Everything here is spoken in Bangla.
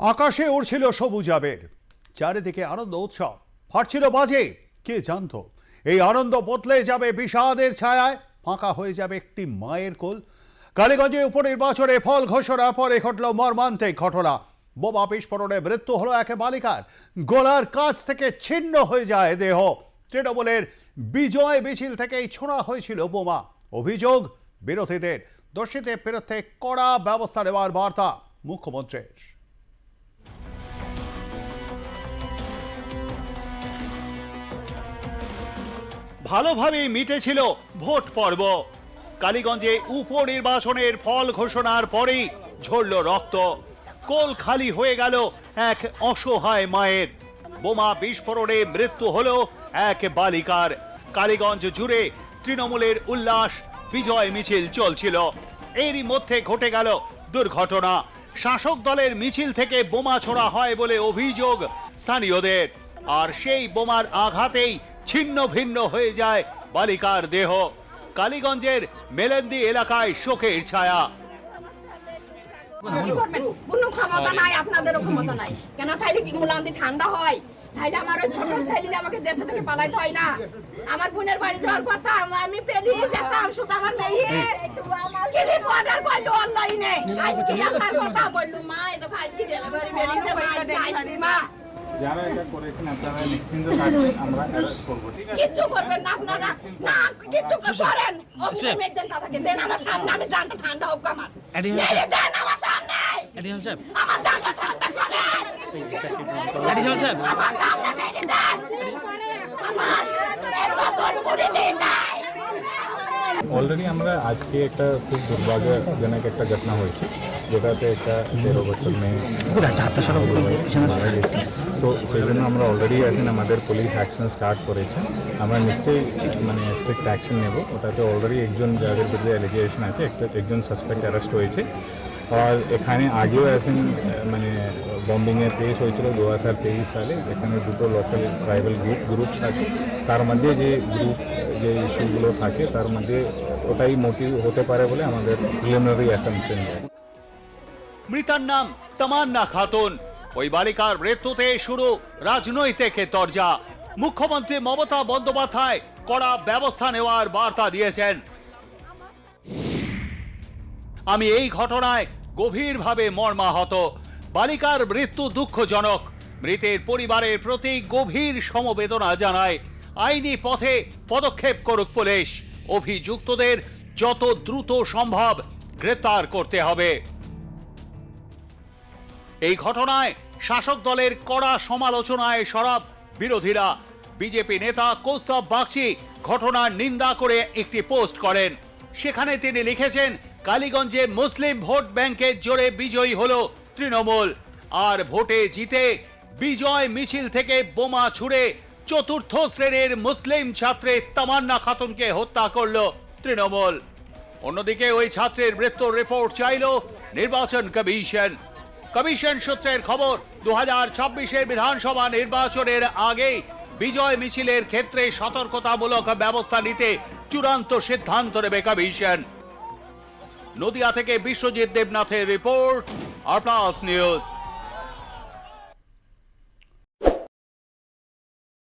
আকাশে উড়ছিল সবুজ আবের। চারিদিকে আনন্দ উৎসব। ফাটছিল বাজে, কে জানতো? এই আনন্দ বদলে যাবে বিষাদের ছায়ায়, ফাঁকা হয়ে যাবে একটি মায়ের কোল। কালীগঞ্জে উপনির্বাচনে ফল ঘোষণা, পরে ঘটল মর্মান্তিক ঘটনা। বোমা বিস্ফোরণে মৃত্যু হলো এক বালিকার গলার কাছ থেকে ছিন্ন হয়ে যায় দেহ। তৃণমূলের বিজয় মিছিল থেকেই ছোড়া হয়েছিল বোমা। অভিযোগ, বিরোধীদের দোষীদের বিরুদ্ধে কড়া ব্যবস্থা নেওয়ার বার্তা মুখ্যমন্ত্রীর। ভালোভাবেই মিটেছিল ভোট পর্ব। কালীগঞ্জে উপনির্বাচনের ফল ঘোষণার পরেই ঝরল রক্ত। কোল খালি হয়ে গেল এক অসহায় মায়ের। বোমা বিস্ফোরণে মৃত্যু হল এক বালিকার। কালীগঞ্জ জুড়ে তৃণমূলের উল্লাস, বিজয় মিছিল চলছিল। এরই মধ্যে ঘটে গেল দুর্ঘটনা। শাসক দলের মিছিল থেকে বোমা ছোড়া হয় বলে অভিযোগ স্থানীয়দের। আর সেই বোমার আঘাতেই ছিন্ন ভিন্ন হয়ে যায় বালিকার দেহ। কালীগঞ্জের মেলেন্দি এলাকায় শোকের ছায়া। ক্ষমতা নাই ক্ষমতা নাই। কেন ঠান্ডা হয়? আমাকে দেশে থেকে হয় না। আমার বাড়ি যাওয়ার কথা, আমি যেতাম অনলাইনে যারা এটা করেছেন আপনারা নিশ্চিন্ত থাকবেন আমরা অ্যারেস্ট করব ঠিক আছে? কিচ্ছু করবেন না আপনারা। না কিচ্ছু করেন অভিযোগ মেঘজন তাদেরকে দেন আমার সামনে আমি জানটা ঠান্ডা হোক আমার। মেরে দেন আমার সামনে। এডিশন সাহেব। আমার জানটা ঠান্ডা করেন। এডিশন সাহেব। আমার সামনে মেরে দেন। আমার এত তোর মুড়ি দিয়ে দেয় অলরেডি আমরা আজকে একটা খুব দুর্ভাগ্যজনক একটা ঘটনা হয়েছে, যেটাতে একটা তেরো বছর মেয়ে তো সেই জন্য আমরা অলরেডি আছেন আমাদের পুলিশ অ্যাকশন স্টার্ট করেছে। আমরা নিশ্চয়ই মানে স্ট্রিক্ট অ্যাকশন নেব। ওটাতে অলরেডি একজন যাদের বিরুদ্ধে অ্যালিগেশন আছে, একটা একজন সাসপেক্ট অ্যারেস্ট হয়েছে। আর এখানে আগেও আছেন মানে বম্বিংয়ের কেস হয়েছিল দু হাজার তেইশ সালে, এখানে দুটো লোকাল ট্রাইবাল গ্রুপ গ্রুপস আছে। তার মধ্যে যে গ্রুপ যে ইস্যুগুলো থাকে, তার মধ্যে ওটাই মোটিভ হতে পারে বলে আমাদের প্রিলিমিনারি অ্যাসামশন মৃতার নাম তামান্না খাতুন। ওই বালিকার মৃত্যুতে শুরু রাজনৈতিক তরজা। মুখ্যমন্ত্রী মমতা বন্দ্যোপাধ্যায় কড়া ব্যবস্থা নেওয়ার বার্তা দিয়েছেন। আমি এই ঘটনায় গভীরভাবে মর্মাহত। বালিকার মৃত্যু দুঃখজনক। মৃতের পরিবারের প্রতি গভীর সমবেদনা জানায় আইনি পথে পদক্ষেপ করুক পুলিশ। অভিযুক্তদের যত দ্রুত সম্ভব গ্রেপ্তার করতে হবে। এই ঘটনায় শাসক দলের কড়া সমালোচনায় সরব বিরোধীরা। বিজেপি নেতা কৌস্তব বাগচি ঘটনার নিন্দা করে একটি পোস্ট করেন। সেখানে তিনি লিখেছেন, কালীগঞ্জে মুসলিম ভোট ব্যাংকের জোরে বিজয়ী হল তৃণমূল। আর ভোটে জিতে বিজয় মিছিল থেকে বোমা ছুড়ে চতুর্থ শ্রেণির মুসলিম ছাত্রে তামান্না খাতুনকে হত্যা করল তৃণমূল। অন্যদিকে ওই ছাত্রের মৃত্যুর রিপোর্ট চাইল নির্বাচন কমিশন। কমিশন সূত্রের খবর দু হাজার বিধানসভা নির্বাচনের আগেই বিজয় মিছিলের ক্ষেত্রে সতর্কতামূলক ব্যবস্থা নিতে চূড়ান্ত সিদ্ধান্ত নেবে কমিশন। নদিয়া থেকে বিশ্বজিৎ দেবনাথের রিপোর্ট আর প্লাস নিউজ।